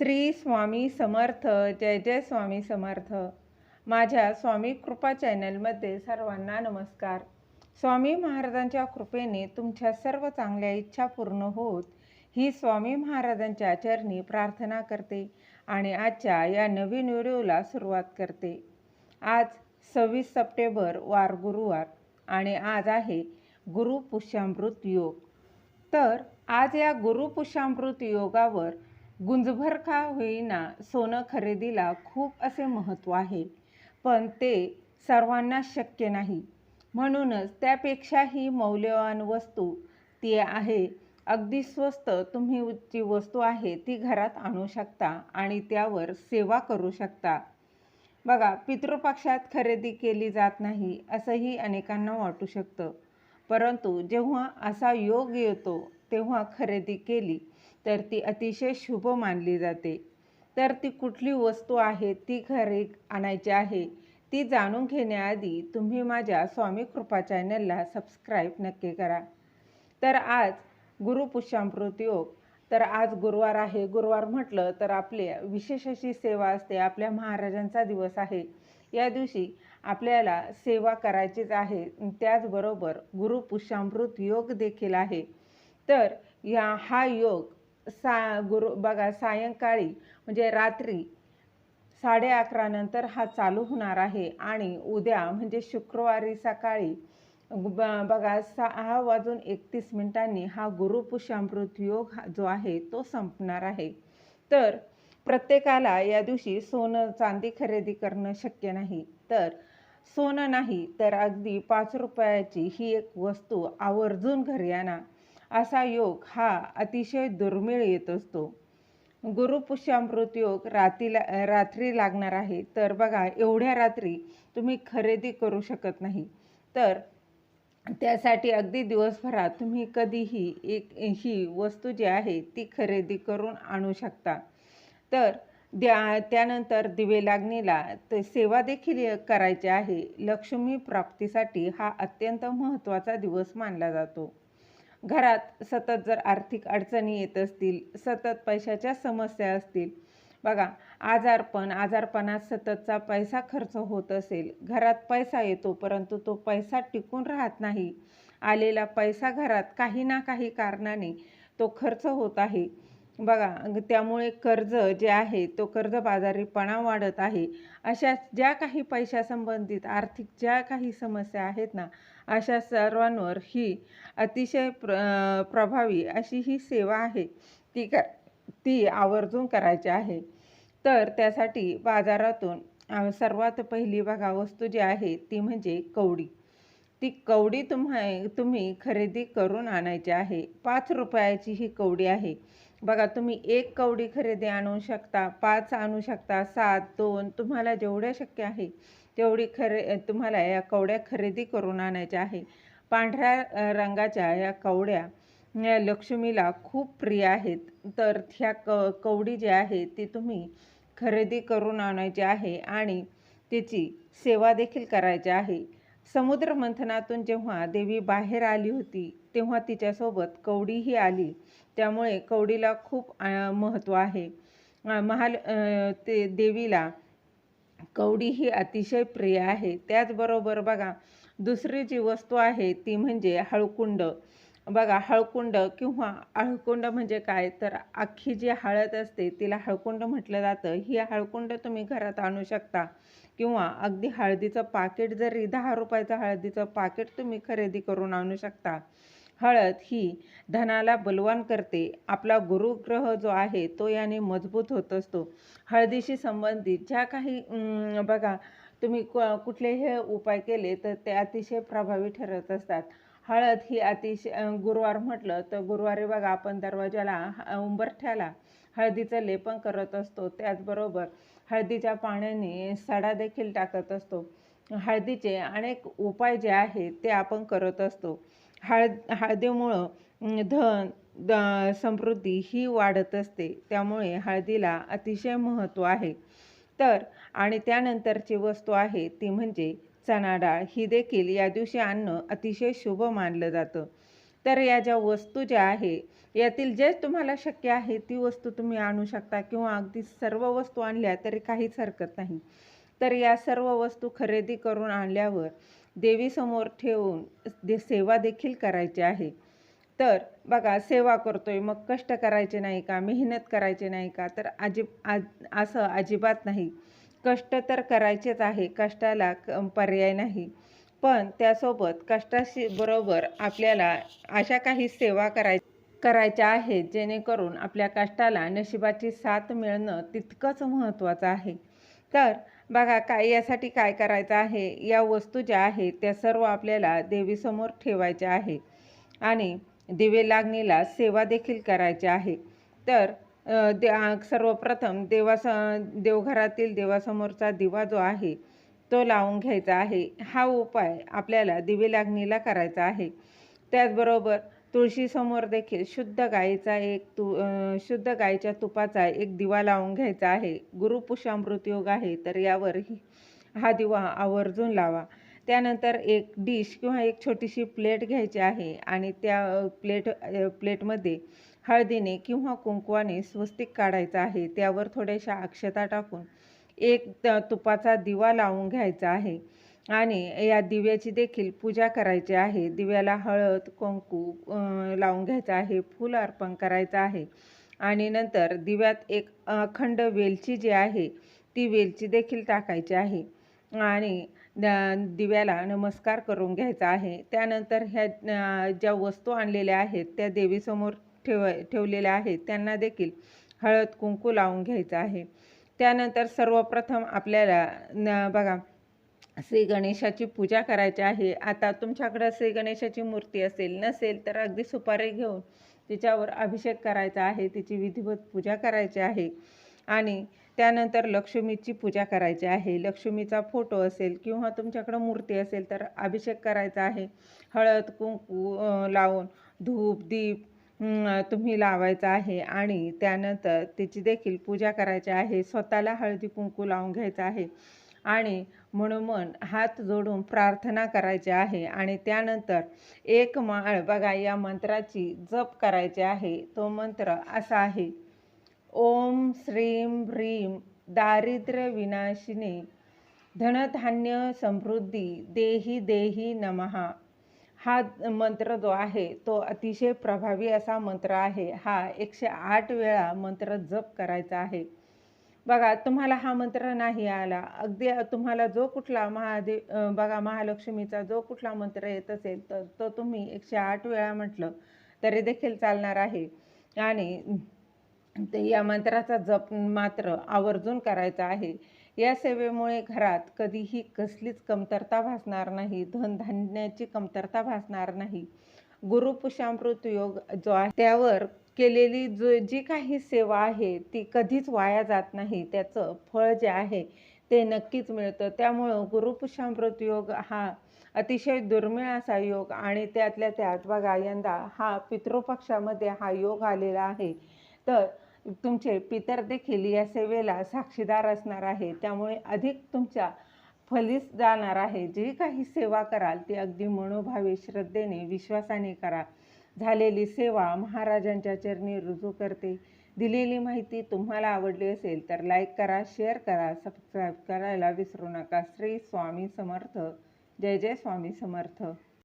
श्री स्वामी समर्थ जय जय स्वामी समर्थ. माझ्या स्वामी कृपा चॅनलमध्ये सर्वांना नमस्कार. स्वामी महाराजांच्या कृपेने तुमच्या सर्व चांगल्या इच्छा पूर्ण होत ही स्वामी महाराजांच्या चरणी प्रार्थना करते आणि आजच्या या नवीन व्हिडिओला सुरुवात करते. आज सव्वीस सप्टेंबर वार गुरुवार आणि आज आहे गुरु पुष्यामृत योग. तर आज या गुरुपुष्यामृत योगावर गुंजभर का होईना सोनं खरेदीला खूप असे महत्त्व आहे. पण ते सर्वांना शक्य नाही. म्हणूनच त्यापेक्षाही मौल्यवान वस्तू ती आहे. अगदी स्वस्त तुम्ही जी वस्तू आहे ती घरात आणू शकता आणि त्यावर सेवा करू शकता. बघा पितृपक्षात खरेदी केली जात नाही असंही अनेकांना वाटू शकतं. परंतु जेव्हा असा योग येतो तेव्हा खरेदी केली तर ती अतिशय शुभ मानली जाते. तर ती कुठली वस्तू आहे ती घरी आणायची आहे ती जाणून घेण्याआधी तुम्ही माझ्या स्वामी कृपा चॅनलला सबस्क्राईब नक्की करा. तर आज गुरुपुष्यामृत योग. तर आज गुरुवार आहे. गुरुवार म्हटलं तर आपले विशेष अशी सेवा असते. आपल्या महाराजांचा दिवस आहे. या दिवशी आपल्याला सेवा करायचीच आहे. त्याचबरोबर गुरुपुष्यामृत योग देखील आहे. तर या हा योग सा गुरु बघा सायंकाळी म्हणजे रात्री साडे अकरा नंतर हा चालू होणार आहे. आणि उद्या म्हणजे शुक्रवारी सकाळी ब बघा सहा वाजून एकतीस मिनिटांनी हा गुरुपुषामृत योग जो आहे तो संपणार आहे. तर प्रत्येकाला या दिवशी सोनं चांदी खरेदी करणं शक्य नाही. तर सोनं नाही तर अगदी पाच रुपयाची ही एक वस्तू आवर्जून घरी आणा. असा योग हा अतिशय दुर्मिळ येत असतो. गुरुपुष्यामृत योग रातीला रात्री लागणार आहे. तर बघा एवढ्या रात्री तुम्ही खरेदी करू शकत नाही. तर त्यासाठी अगदी दिवसभरात तुम्ही कधीही एक ही वस्तू जी आहे ती खरेदी करून आणू शकता. तर द्या त्यानंतर दिवे लागणीला ते सेवा देखील करायची आहे. लक्ष्मी प्राप्तीसाठी हा अत्यंत महत्त्वाचा दिवस मानला जातो. घरात सतत जर आर्थिक अडचणी येत असतील सतत पैशाच्या समस्या असतील बघा आजारपण आजारपणात सततचा पैसा खर्च होत असेल घरात पैसा येतो परंतु तो पैसा टिकून राहत नाही. आलेला पैसा घरात काही ना काही कारणाने तो खर्च होत आहे. बघा त्यामुळे कर्ज जे आहे तो कर्जबाजारीपणा वाढत आहे. अशा ज्या काही पैशासंबंधित आर्थिक ज्या काही समस्या आहेत ना अशा सर्वांवर ही अतिशय प्र प्रभावी अशी ही सेवा आहे ती कर ती आवर्जून करायची आहे. तर त्यासाठी बाजारातून सर्वात पहिली बघा वस्तू जी आहे ती म्हणजे कवडी. ती कवडी तुम्हा तुम्ही खरेदी करून आणायची आहे. पाच रुपयाची ही कवडी आहे. बघा तुम्ही एक कवडी खरेदी आणू शकता पाच आणू शकता सात दोन तुम्हाला जेवढ्या शक्य आहे तेवढी खरे तुम्हाला या कवड्या खरेदी करून आणायच्या आहे. पांढऱ्या रंगाच्या या कवड्या या लक्ष्मीला खूप प्रिय आहेत. तर ह्या क कवडी जी आहे ती तुम्ही खरेदी करून आणायची आहे आणि तिची सेवा देखील करायची आहे. समुद्र मंथनातून जेव्हा देवी बाहेर आली होती तेव्हा तिच्यासोबत कवडीही आली. त्यामुळे कवडीला खूप महत्त्व आहे. महाल ते देवीला कवडी ही अतिशय प्रिय आहे. त्याचबरोबर बघा दुसरी जी वस्तू आहे ती म्हणजे हळकुंड. बघा हळकुंड किंवा हळकुंड म्हणजे काय? तर अख्खी जी हळद असते तिला हळकुंड म्हटलं जातं. ही हळकुंड तुम्ही घरात आणू शकता. किंवा अगदी हळदीचं पाकिट जरी दहा रुपयाचं हळदीचं पाकिट तुम्ही खरेदी करून आणू शकता. हळद ही धनाला बलवान करते. आपला गुरुग्रह जो आहे तो याने मजबूत होत असतो. हळदीशी संबंधित ज्या काही बघा तुम्ही कुठले हे उपाय केले तर ते अतिशय प्रभावी ठरत असतात. हळद ही अतिशय गुरुवार म्हटलं तर गुरुवारी बघा आपण दरवाजाला उंबरठ्याला हळदीचं लेपन करत असतो. त्याचबरोबर हळदीच्या पाण्याने सडा देखील टाकत असतो. हळदीचे अनेक उपाय जे आहेत ते आपण करत असतो. हळद हळदीमुळं धन द समृद्धी ही वाढत असते. त्यामुळे हळदीला अतिशय महत्त्व आहे. तर आणि त्यानंतरची वस्तू आहे ती म्हणजे चणा डाळ ही देखील या दिवशी आणणं अतिशय शुभ मानलं जातं. तर या ज्या वस्तू ज्या आहे यातील जे तुम्हाला शक्य आहे ती वस्तू तुम्ही आणू शकता किंवा अगदी सर्व वस्तू आणल्या तरी काहीच हरकत नाही. तर या सर्व वस्तू खरेदी करून आणल्यावर देवीसमोर ठेवून दे सेवा देखील करायची आहे. तर बघा सेवा करतोय मग कष्ट करायचे नाही का? मेहनत करायचे नाही का? तर अजिब आज असं अजिबात नाही. कष्ट तर करायचेच आहे कष्टाला क पर्याय नाही. पण त्यासोबत कष्टाशी बरोबर आपल्याला अशा काही सेवा कराय करायच्या आहेत जेणेकरून आपल्या कष्टाला नशिबाची साथ मिळणं तितकंच महत्त्वाचं आहे. तर बघा काय यासाठी काय करायचं आहे? या वस्तू ज्या आहेत त्या सर्व आपल्याला देवीसमोर ठेवायच्या आहे. आणि दिवे लागणीला सेवा देखील करायची आहे. तर दे सर्वप्रथम देवास देवघरातील देवासमोरचा दिवा जो आहे तो लावून घ्यायचा आहे. हा उपाय आपल्याला दिवे लागणीला करायचा आहे. त्याचबरोबर तुळशीसमोर देखील शुद्ध गाईचा एक तु शुद्ध गाईच्या तुपाचा एक दिवा लावून घ्यायचा आहे. गुरुपुषामृत योग आहे तर यावर हा दिवा आवर्जून लावा. त्यानंतर एक डिश किंवा एक छोटीशी प्लेट घ्यायची आहे आणि त्या प्लेट प्लेटमध्ये हळदीने किंवा कुंकवाने स्वस्तिक काढायचं आहे त्यावर थोड्याशा अक्षता टाकून एक तुपाचा दिवा लावून घ्यायचा आहे. आणि या दिव्याची देखील पूजा करायची आहे. दिव्याला हळद कुंकू लावून घ्यायचं आहे फूल अर्पण करायचं आहे. आणि नंतर दिव्यात एक अखंड वेलची जी आहे ती वेलची देखील टाकायची आहे. आणि दिव्याला नमस्कार करून घ्यायचा आहे. त्यानंतर ह्या ज्या वस्तू आणलेल्या आहेत त्या देवीसमोर ठेव ठेवलेल्या आहेत त्यांना देखील हळद कुंकू लावून घ्यायचं आहे. त्यानंतर सर्वप्रथम आपल्याला न बघा श्री गणेशाची पूजा करायची आहे. आता तुमच्याकडं श्री गणेशाची मूर्ती असेल नसेल तर अगदी सुपारी घेऊन तिच्यावर अभिषेक करायचा आहे. तिची विधिवत पूजा करायची आहे. आणि त्यानंतर लक्ष्मीची पूजा करायची आहे. लक्ष्मीचा फोटो असेल किंवा तुमच्याकडं मूर्ती असेल तर अभिषेक करायचा आहे. हळद कुंकू लावून धूप दीप तुम्ही लावायचा आहे आणि त्यानंतर तिची देखील पूजा करायची आहे. स्वतःला हळदी कुंकू लावून घ्यायचं आहे आणि म्हणून हात जोडून प्रार्थना करायची आहे आणि त्यानंतर एक माळ बघा या मंत्राची जप करायची आहे. तो मंत्र असा आहे. ओम श्रीम ह्रीम दारिद्र्य विनाशिने धनधान्य समृद्धी देही देही नमहा हा मंत्र जो आहे तो अतिशय प्रभावी असा मंत्र आहे. हा एकशे आठ वेळा मंत्र जप करायचा आहे. बघा तुम्हाला हा मंत्र नाही आला. अगदी तुम्हाला जो कुठला महादेव बघा महालक्ष्मीचा जो कुठला मंत्र येत असेल तर तो तुम्ही एकशे आठ वेळा म्हटलं तरी देखील चालणार आहे. आणि या मंत्राचा जप मात्र आवर्जून करायचा आहे. या सेवेमुळे घरात कधीही कसलीच कमतरता भासणार नाही धनधान्याची कमतरता भासणार नाही. गुरुपुषामृत योग जो आहे त्यावर केलेली जो जी काही सेवा आहे ती कधीच वाया जात नाही. त्याचं फळ जे आहे ते नक्कीच मिळतं. त्यामुळं गुरुपुषामृत योग हा अतिशय दुर्मिळ असा योग आणि त्यातल्या त्यात बघा यंदा हा पितृपक्षामध्ये हा योग आलेला आहे. तर तुमचे पितर देखील या सेवेला साक्षीदार असणार आहे. त्यामुळे अधिक तुमच्या फलिस जाणार आहे. जी काही सेवा कराल ती अगदी मनोभावे श्रद्धेने विश्वासाने करा. झालेली सेवा महाराजांच्या चरणी रुजू करते. दिलेली माहिती तुम्हाला आवडली असेल तर लाईक करा शेअर करा सबस्क्राईब करायला विसरू नका. श्री स्वामी समर्थ. जय जय स्वामी समर्थ.